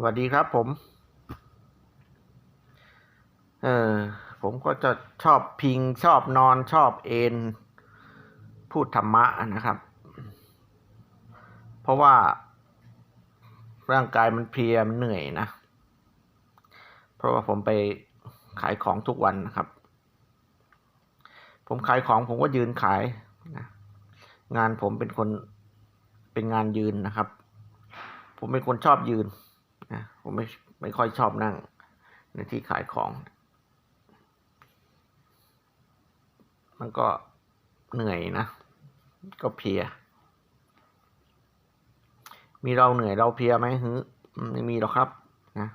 สวัสดีครับผม เออผมก็จะชอบพิงชอบนอนชอบเอนพูดธรรมะนะครับ เพราะว่า ร่างกายมันเพลียมันเหนื่อยนะ เพราะว่าผมไปขายของทุกวันนะครับ ผมขายของผมก็ยืนขายนะงานผมเป็นคนเป็นงานยืนนะครับ ผมเป็นคนชอบยืน นะผมไม่ไม่ค่อยชอบนั่งในที่ขายของ มันก็เหนื่อยนะ ก็เพีย มีเราเหนื่อยเราเพียไหมฮึไม่มีหรอกครับนะ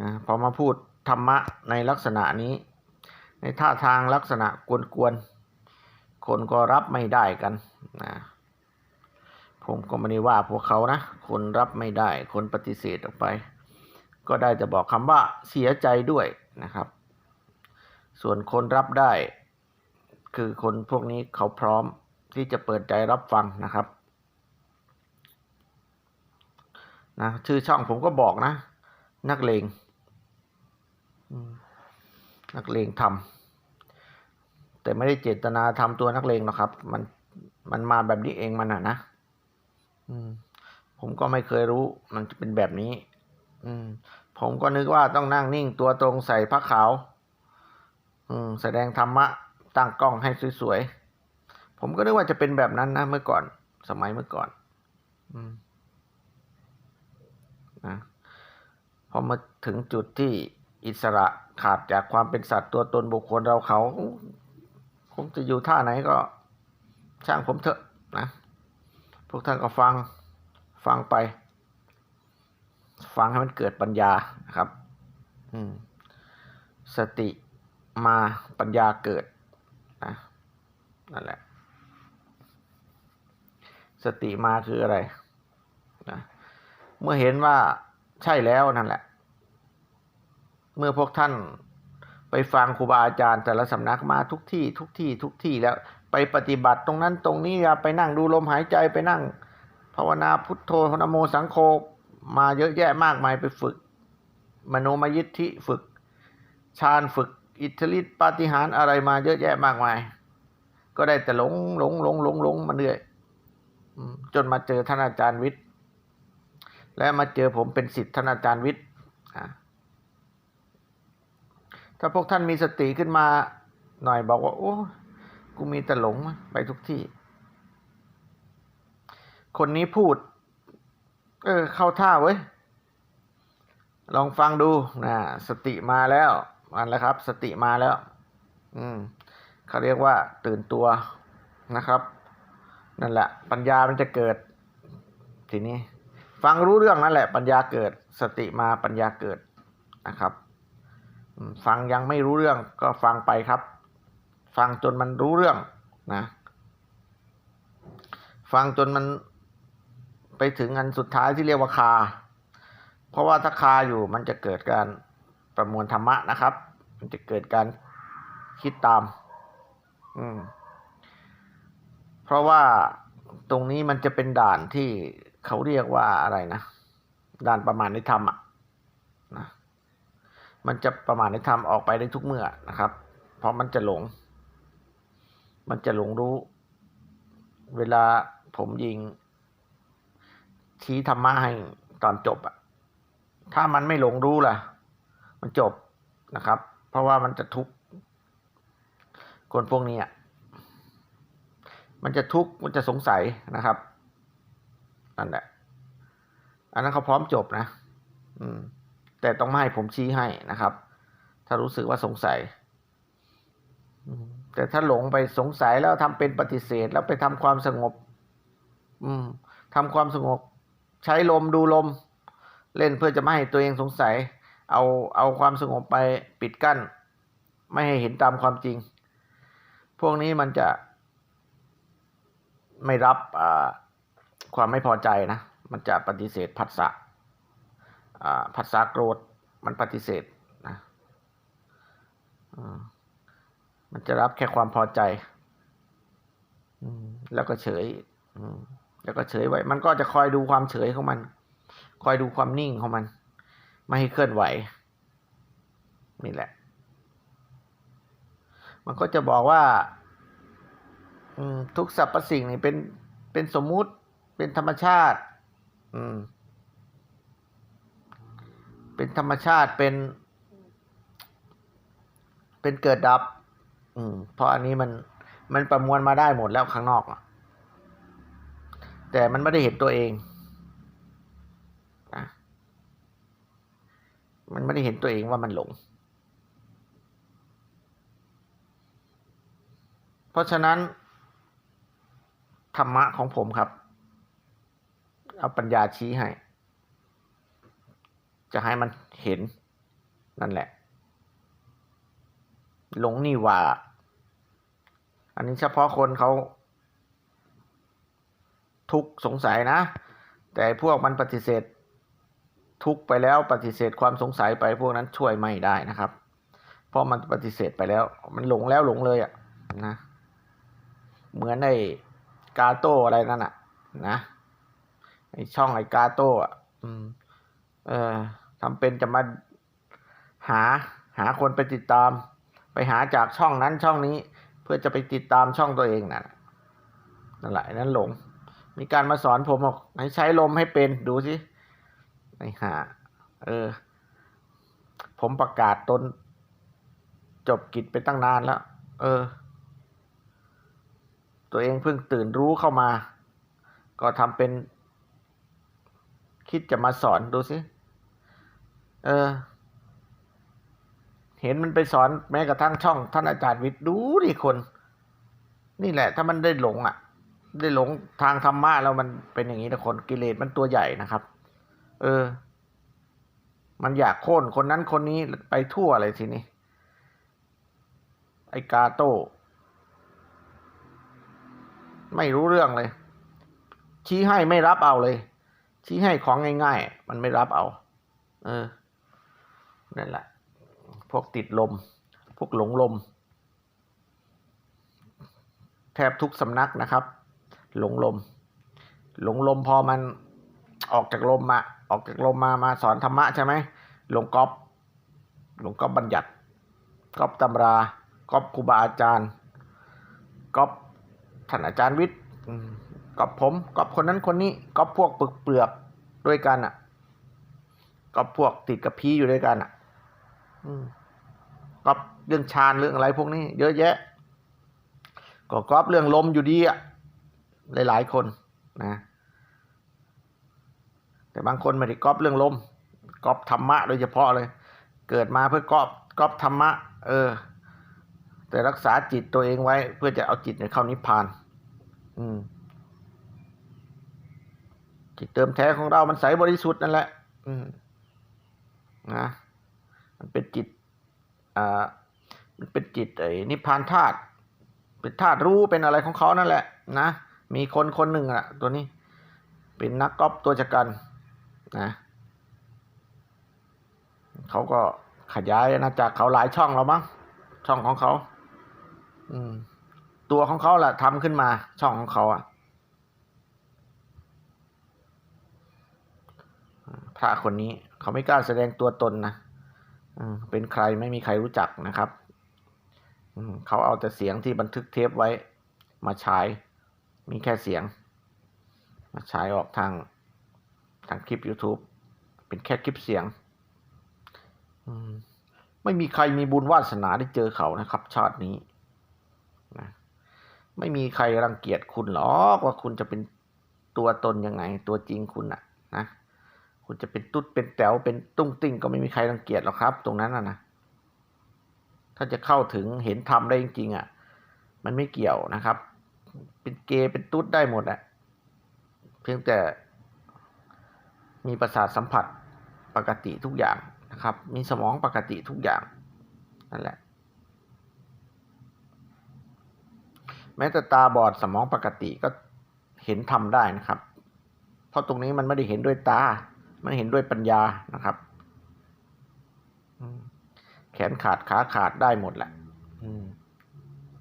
นะพอมาพูดธรรมะในลักษณะนี้ ในท่าทางลักษณะกวนๆคนก็รับไม่ได้กันนะ ผมก็ไม่ได้ว่าพวกเขานะ คนรับไม่ได้ คนปฏิเสธออกไป ก็ได้แต่บอกคำว่าเสียใจด้วยนะครับ ส่วนคนรับได้ คือคนพวกนี้เขาพร้อมที่จะเปิดใจรับฟังนะครับนะชื่อช่องผมก็บอกนะ นักเลงนักเลงทำแต่ไม่ได้เจตนาทำตัวนักเลงหรอกครับ มันมันมาแบบนี้เองมันอะนะ อืม ผมก็ไม่เคยรู้ มันจะเป็นแบบนี้ อืม ผมก็นึกว่าต้องนั่งนิ่งตัวตรงใส่ผ้าขาว อืม แสดงธรรมะ ตั้งกล้องให้สวยๆ ผมก็นึกว่าจะเป็นแบบนั้นนะเมื่อก่อน สมัยเมื่อก่อน อืมนะพอมาถึงจุดที่อิสระขาดจากความเป็นสัตว์ตัวตนบุคคลเราเขา ผมจะอยู่ท่าไหนก็ช่างผมเถอะนะ พวกท่านก็ฟังฟังไป ฟังให้มันเกิดปัญญานะครับ อืม สติมาปัญญาเกิดนะนั่นแหละ สติมาคืออะไรนะเมื่อเห็นว่าใช่แล้วนั่นแหละ เมื่อพวกท่านไปฟังครูบาอาจารย์แต่ละสำนักมาทุกที่ทุกที่ทุกที่แล้ว ไปปฏิบัติตรงนั้นตรงนี้อย่าไปนั่งดูลมหายใจไปนั่ง ภาวนาพุทโธนโมสังโฆมาเยอะแยะมากมายไปฝึก มโนมยิทธิฝึกฌานฝึก อิทธิฤทธิปาฏิหาริย์อะไรมาเยอะแยะมากมาย ก็ได้แต่หลงหลงหลงหลงหลงมาเรื่อยจนมาเจอท่านอาจารย์วิทย์ และมาเจอผมเป็นสิทธิ์ท่านอาจารย์วิทย์ถ้าพวกท่านมีสติขึ้นมาหน่อยบอกว่าโอ้ กูมีแต่หลงไปทุกที่ คนนี้พูด เออ เข้าท่าเว้ย ลองฟังดูนะสติมาแล้วมันแล้วครับ สติมาแล้ว อืมเขาเรียกว่า ตื่นตัวนะครับ นั่นแหละ ปัญญามันจะเกิด ทีนี้ ฟังรู้เรื่องนั่นแหละ ปัญญาเกิด สติมาปัญญาเกิดนะครับ ฟังยังไม่รู้เรื่องก็ฟังไปครับ ฟังจนมันรู้เรื่องนะฟังจนมันไปถึงอันสุดท้ายที่เรียกว่าคา เพราะว่าถ้าคาอยู่มันจะเกิดการประมวลธรรมะนะครับ มันจะเกิดการคิดตาม อืม เพราะว่าตรงนี้มันจะเป็นด่านที่เขาเรียกว่าอะไรนะด่านประมาณในธรรมอะนะมันจะประมาณในธรรมออกไปได้ทุกเมื่อนะครับ เพราะมันจะหลง มันจะหลงรู้ เวลาผมยิง ชี้ธรรมะให้ตอนจบอะถ้ามันไม่หลงรู้ล่ะ มันจบนะครับ เพราะว่ามันจะทุกข์คนพวกนี้อะมันจะทุกข์มันจะสงสัยนะครับนั่นแหละอันนั้นเขาพร้อมจบนะ อืม แต่ต้องไม่ให้ผมชี้ให้นะครับ ถ้ารู้สึกว่าสงสัย อืม แต่ถ้าหลงไปสงสัยแล้วทำเป็นปฏิเสธ แล้วไปทำความสงบ อืมทำความสงบ ใช้ลมดูลม เล่นเพื่อจะไม่ให้ตัวเองสงสัย เอาเอาความสงบไปปิดกั้น ไม่ให้เห็นตามความจริง พวกนี้มันจะไม่รับความไม่พอใจนะ มันจะปฏิเสธผัสสะผัสสะโกรธ มันปฏิเสธนะ มันจะรับแค่ความพอใจ แล้วก็เฉยแล้วก็เฉยไว้ มันก็จะคอยดูความเฉยของมัน คอยดูความนิ่งของมัน ไม่ให้เคลื่อนไหว นี่แหละ มันก็จะบอกว่าทุกสรรพสิ่งนี่เป็นเป็นสมมุติเป็นธรรมชาติ อืม เป็นธรรมชาติเป็น เป็นเกิดดับ อืม เพราะอันนี้มันมันประมวลมาได้หมดแล้วข้างนอกอะแต่มันไม่ได้เห็นตัวเองนะมันไม่ได้เห็นตัวเองว่ามันหลง เพราะฉะนั้น ธรรมะของผมครับ เอาปัญญาชี้ให้ จะให้มันเห็นนั่นแหละ หลงนี่ว่า อันนี้เฉพาะคนเขาทุกสงสัยนะ แต่พวกมันปฏิเสธ ทุกไปแล้วปฏิเสธความสงสัยไปพวกนั้นช่วยไม่ได้นะครับ เพราะมันปฏิเสธไปแล้ว มันหลงแล้วหลงเลยอะ่ะนะ เหมือนไอ้กาโต้อะไรนั่นอะ่ะ นะไอ้ช่องไอ้กาโต้อะเออทำเป็นจะมาหาหาคนไปติดตาม ไปหาจากช่องนั้นช่องนี้ เพื่อจะไปติดตามช่องตัวเองน่ะนั่นแหละนั่นหลง มีการมาสอนผมบอกให้ใช้ลมให้เป็นดูสิไอ้ห่าเออ ผมประกาศตน จบกิจไปตั้งนานแล้ว เออ ตัวเองเพิ่งตื่นรู้เข้ามา ก็ทำเป็น คิดจะมาสอนดูสิ เออ เห็นมันไปสอนแม้กระทั่งช่อง ท่านอาจารย์วิทย์ดูดิคน นี่แหละ ถ้ามันได้หลงอะ ได้หลงทางธรรมะแล้วมันเป็นอย่างนี้นะคนกิเลสมันตัวใหญ่นะครับ เออ มันอยากโค่นคนนั้นคนนี้ไปทั่วอะไรทีนี้ไอ้กาโต้ไม่รู้เรื่องเลย ชี้ให้ไม่รับเอาเลย ชี้ให้ของง่าย ๆ มันไม่รับเอา เออนั่นแหละ พวกติดลม พวกหลงลม แทบทุกสำนักนะครับ หลงลม หลงลมพอมันออกจากลมมา ออกจากลมมามาสอนธรรมะใช่ไหมหลงก๊อปหลงก๊อปบัญญัติก๊อปตำราก๊อปครูบาอาจารย์ก๊อปท่านอาจารย์วิทย์ก๊อปผมก๊อปคนนั้นคนนี้ก๊อปพวกปึกเปลือกด้วยกันอะก๊อปพวกติดกับพีอยู่ด้วยกันอะ อืม ก๊อปเรื่องฌานเรื่องอะไรพวกนี้ เยอะแยะ ก็ก๊อปเรื่องลมอยู่ดีอะหลายๆคนนะ แต่บางคนไม่ได้ก๊อปเรื่องลมก๊อปธรรมะโดยเฉพาะเลย เกิดมาเพื่อก๊อปก๊อปธรรมะ เออ แต่รักษาจิตตัวเองไว้ เพื่อจะเอาจิตเข้านิพพาน อืมจิตเติมแท้ของเรา มันใสบริสุทธิ์นั่นแหละ อืมนะ มันเป็นจิต อ่ามันเป็นจิตไอ้นิพพานธาตุเป็นธาตุรู้เป็นอะไรของเขานั่นแหละนะ มีคนคนหนึ่งอะตัวนี้ เป็นนักกอล์ฟตัวจักรันนะเขาก็ขยายอาณากเขาหลายช่องแล้วมั้งช่องของเขา อืม ตัวของเขาแหละทำขึ้นมา ช่องของเขาอะพระคนนี้ เขาไม่กล้าแสดงตัวตนนะ เป็นใครไม่มีใครรู้จักนะครับเขาเอาแต่เสียงที่บันทึกเทปไว้ มาฉายมีแค่เสียง มาฉายออกทางทางคลิป YouTube เป็นแค่คลิปเสียงไม่มีใครมีบุญวาสนาได้เจอเขานะครับ ชาตินี้นะไม่มีใครรังเกียจคุณหรอกว่าคุณจะเป็นตัวตนยังไง ตัวจริงคุณอะนะ คุณจะเป็นตุ๊ดเป็นแต๋วเป็นตุ้งติ้งก็ไม่มีใครรังเกียจหรอกครับ ตรงนั้นนะถ้าจะเข้าถึงเห็นธรรมได้จริงๆอะมันไม่เกี่ยวนะครับ เป็นเกย์เป็นตุ๊ดได้หมดอะเพียงแต่มีประสาทสัมผัสปกติทุกอย่างนะครับ มีสมองปกติทุกอย่างนั่นแหละ แม้แต่ตาบอดสมองปกติก็เห็นทำได้นะครับ เพราะตรงนี้มันไม่ได้เห็นด้วยตา มันเห็นด้วยปัญญานะครับ แขนขาดขาขาดได้หมดแหละ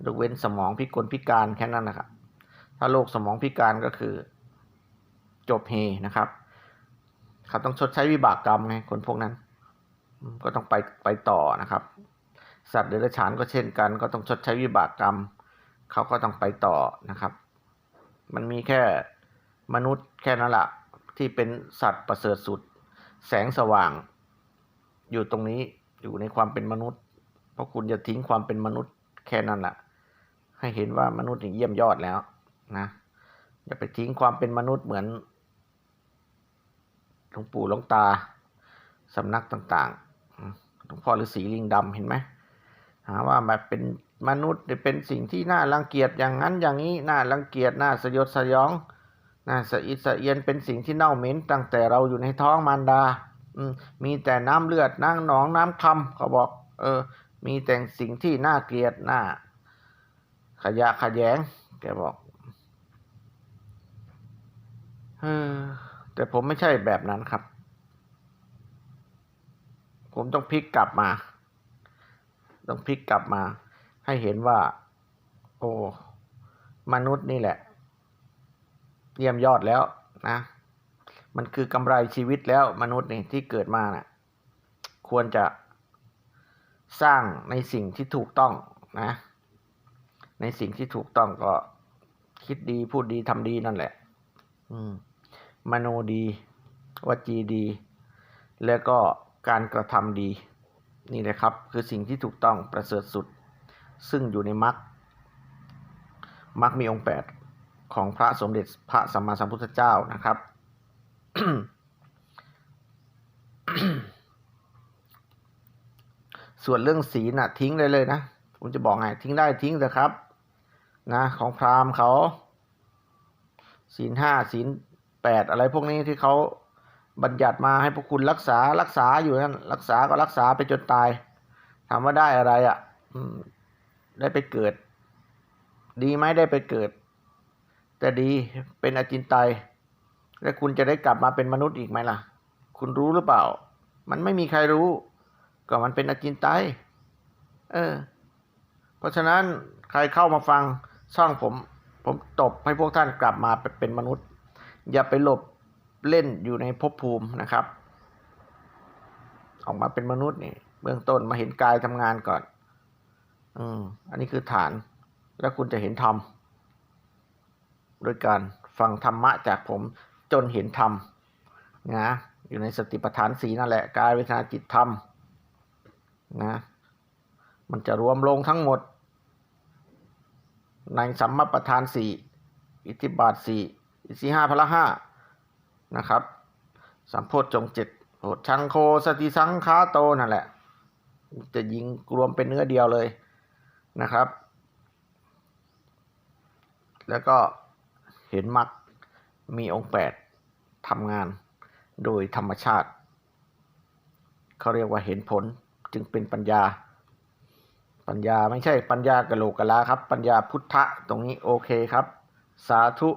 ยกเว้นสมองพิกลพิการแค่นั้นนะครับ ถ้าโรคสมองพิการก็คือ จบเฮนะครับเขาต้องชดใช้วิบากกรรมไงคนพวกนั้นอืมก็ต้องไปไปต่อนะครับ สัตว์เดรัจฉานก็เช่นกัน ก็ต้องชดใช้วิบากกรรม เขาก็ต้องไปต่อนะครับ มันมีแค่มนุษย์แค่นั้นแหละ ที่เป็นสัตว์ประเสริฐสุด แสงสว่าง อยู่ตรงนี้อยู่ในความเป็นมนุษย์ เพราะคุณจะทิ้งความเป็นมนุษย์แค่นั้นแหละให้เห็นว่ามนุษย์นี่เยี่ยมยอดแล้วนะอย่าไปทิ้งความเป็นมนุษย์เหมือนหลวงปู่หลวงตาสำนักต่างๆหลวงพ่อฤาษีลิงดำเห็นไหมหาว่าแบบเป็นมนุษย์เป็นสิ่งที่น่ารังเกียจอย่างนั้นอย่างนี้น่ารังเกียจน่าสยดสยอง น่าสะอิดสะเอียนเป็นสิ่งที่เน่าเหม็นตั้งแต่เราอยู่ในท้องมารดาอืมีแต่น้ำเลือดน้ำหนองน้ำคำเขาบอก เออ มีแต่สิ่งที่น่าเกลียดน่าขยะขยง แกบอกเออแต่ผมไม่ใช่แบบนั้นครับ ผมต้องพลิกกลับมา ต้องพลิกกลับมา ให้เห็นว่า โอ้มนุษย์นี่แหละ เยี่ยมยอดแล้วนะ มันคือกำไรชีวิตแล้วมนุษย์นี่ที่เกิดมาน่ะ ควรจะสร้างในสิ่งที่ถูกต้องนะ ในสิ่งที่ถูกต้องก็คิดดีพูดดีทำดีนั่นแหละ อืมมโนดีวจีดี แล้วก็การกระทำดี นี่แหละครับ คือสิ่งที่ถูกต้องประเสริฐสุด ซึ่งอยู่ในมรรคมรรคมีองค์แปด ของพระสมเด็จพระสัมมาสัมพุทธเจ้านะครับ ส่วนเรื่องศีลน่ะทิ้งเลยเลยนะผมจะบอกไงทิ้งได้ทิ้งเถอะครับ นะของพราหมณ์เขาศีลห้าศีลแปดอะไรพวกนี้ที่เขาบัญญัติมาให้พวกคุณรักษารักษาอยู่นั่นรักษาก็รักษาไปจนตายถามว่าได้อะไรอะ่ะได้ไปเกิด ดีไหมได้ไปเกิด แต่ดีเป็นอจินไตยแล้วคุณจะได้กลับมาเป็นมนุษย์อีกไหมล่ะ คุณรู้หรือเปล่า มันไม่มีใครรู้ ก็มันเป็นอจินไตยเออ เพราะฉะนั้นใครเข้ามาฟังช่องผม ผมตบให้พวกท่านกลับมาเป็นมนุษย์ อย่าไปหลบเล่นอยู่ในภพภูมินะครับ ออกมาเป็นมนุษย์นี่ เบื้องต้นมาเห็นกายทำงานก่อน อืม อันนี้คือฐาน แล้วคุณจะเห็นธรรม โดยการฟังธรรมะจากผมจนเห็นธรรมนะอยู่ในสติปัฏฐานสีนั่นแหละกายเวทนาจิตธรรมนะมันจะรวมลงทั้งหมด ในสัมมาประธานสี่อิทธิบาทสี่อิทธิห้าพละห้านะครับสัมโพธจงเจ็ดโหดชังโคสติสังคาโตนั่นแหละ จะยิงรวมเป็นเนื้อเดียวเลยนะครับ แล้วก็ เห็นมรรคมีองค์แปดทำงานโดยธรรมชาติ เขาเรียกว่าเห็นผลจึงเป็นปัญญา ปัญญาไม่ใช่ปัญญากะโหลกกะลาครับ ปัญญาพุทธะตรงนี้โอเคครับ สาธุ